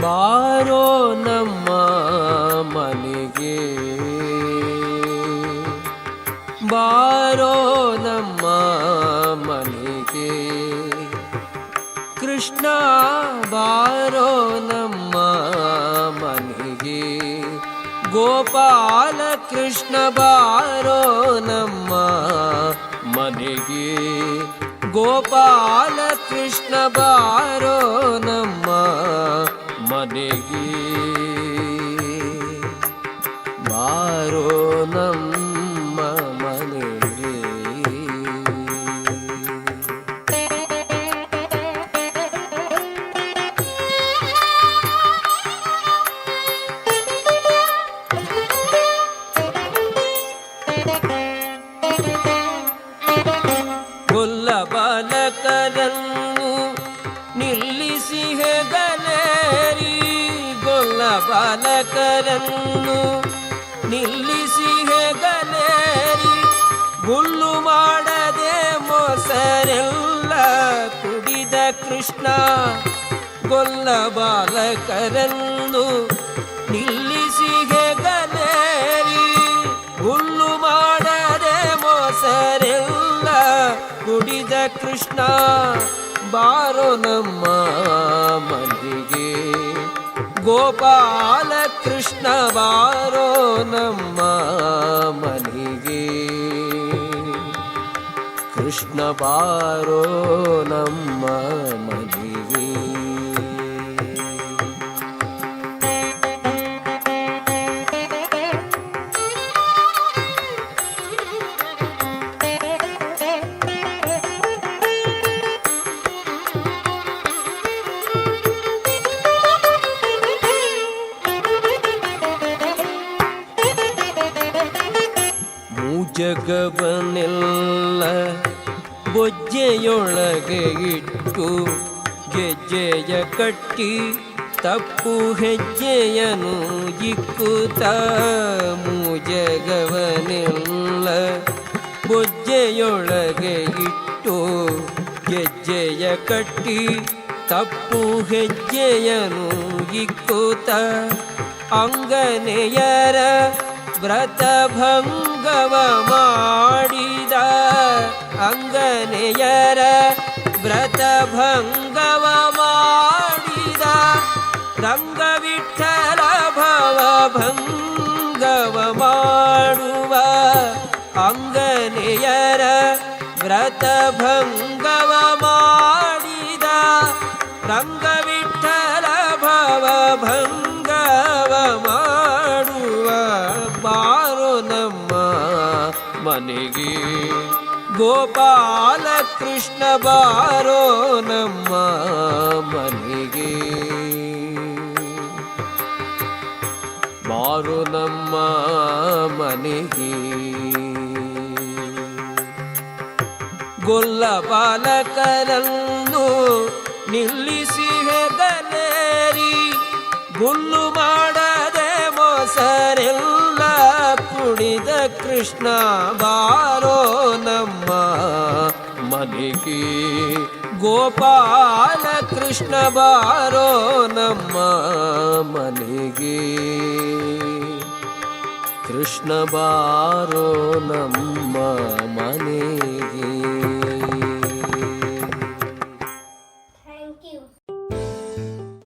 ಬಾರೋ ನಮ್ಮ ಮನೆಗೆ ಬಾರೋ ನಮ್ಮ ಕೃಷ್ಣ ಬಾರೋ ನಮ್ಮ ಮನೆಗೆ ಗೋಪಾಲ ಕೃಷ್ಣ ಬಾರೋ ನಮ್ಮ ಮನೆಗೆ ಗೋಪಾಲ ಕೃಷ್ಣ ಬಾರೋ ನಮ್ಮ ಮನೆಗೆ ಬಾಲಕರನ್ನು ನಿಲ್ಲಿಸಿ ಹೆಗಲೇರಿ. ಗೊಲ್ಲ ಬಾಲಕರನ್ನು ನಿಲ್ಲಿಸಿ ಹೆಗಲೇರಿ. ಗುಳ್ಳು ಮಾಡದೆ ಮೊಸರೆಲ್ಲ ಕುಡಿದ ಕೃಷ್ಣ. ಗೊಲ್ಲ ಬಾಲಕರನ್ನು ನಿಲ್ಲಿಸಿ ಕೃಷ್ಣ ಬಾರೋ ನಮ್ಮ ಮನೆಗೆ ಗೋಪಾಲ ಕೃಷ್ಣ ಬಾರೋ ನಮ್ಮ ಮನೆಗೆ. ಕೃಷ್ಣ ಬಾರೋ ನಮ್ಮ ಮನೆಗೆ ಮೂಜಗವನೆಲ್ಲ ಬೊಜ್ಜೆಯೊಳಗೆ ಇಟ್ಟು ಗೆಜ್ಜೆಯ ಕಟ್ಟಿ ತಪ್ಪು ಹೆಜ್ಜೆಯನು ಇಕ್ಕುತ್ತ ಮೂಜಗವನೆಲ್ಲ ಬೊಜ್ಜೆಯೊಳಗೆ ಇಟ್ಟು ಗೆಜ್ಜೆಯ ಕಟ್ಟಿ ತಪ್ಪು ಹೆಜ್ಜೆಯನು ಇಕ್ಕುತ್ತ ಅಂಗನೆಯರ ವ್ರತಭಂಗವ ಮಾಡಿದ ಅಂಗನೆಯರ ವ್ರತಭಂಗವ ಮಾಡಿದ ರಂಗವಿಠಲ ಭವಭಂಗವ ಮಾಡುವ ಅಂಗನೆಯರ ವ್ರತಭಂಗವ ಮಾಡಿದ ರಂಗವಿಠಲ ಮನೆಗೆ. ಗೋಪಾಲ ಕೃಷ್ಣ ಬಾರೋ ನಮ್ಮ ಮನೆಗೆ. ಬಾರೋ ನಮ್ಮ ಮನೆಗೆ. ಗೊಲ್ಲ ಬಾಲಕರನ್ನು ನಿಲ್ಲಿಸಿ ಹೆಗಲೇರಿ ಗುಲ್ಲು ಮಾಡದೆ ಕುಡಿದ ಕೃಷ್ಣ ಬಾರೋ ನಮ್ಮ ಮನೆಗೆ ಗೋಪಾಲ ಕೃಷ್ಣ ಬಾರೋ ನಮ್ಮ ಮನೆಗೆ ಕೃಷ್ಣ ಬಾರೋ ನಮ್ಮ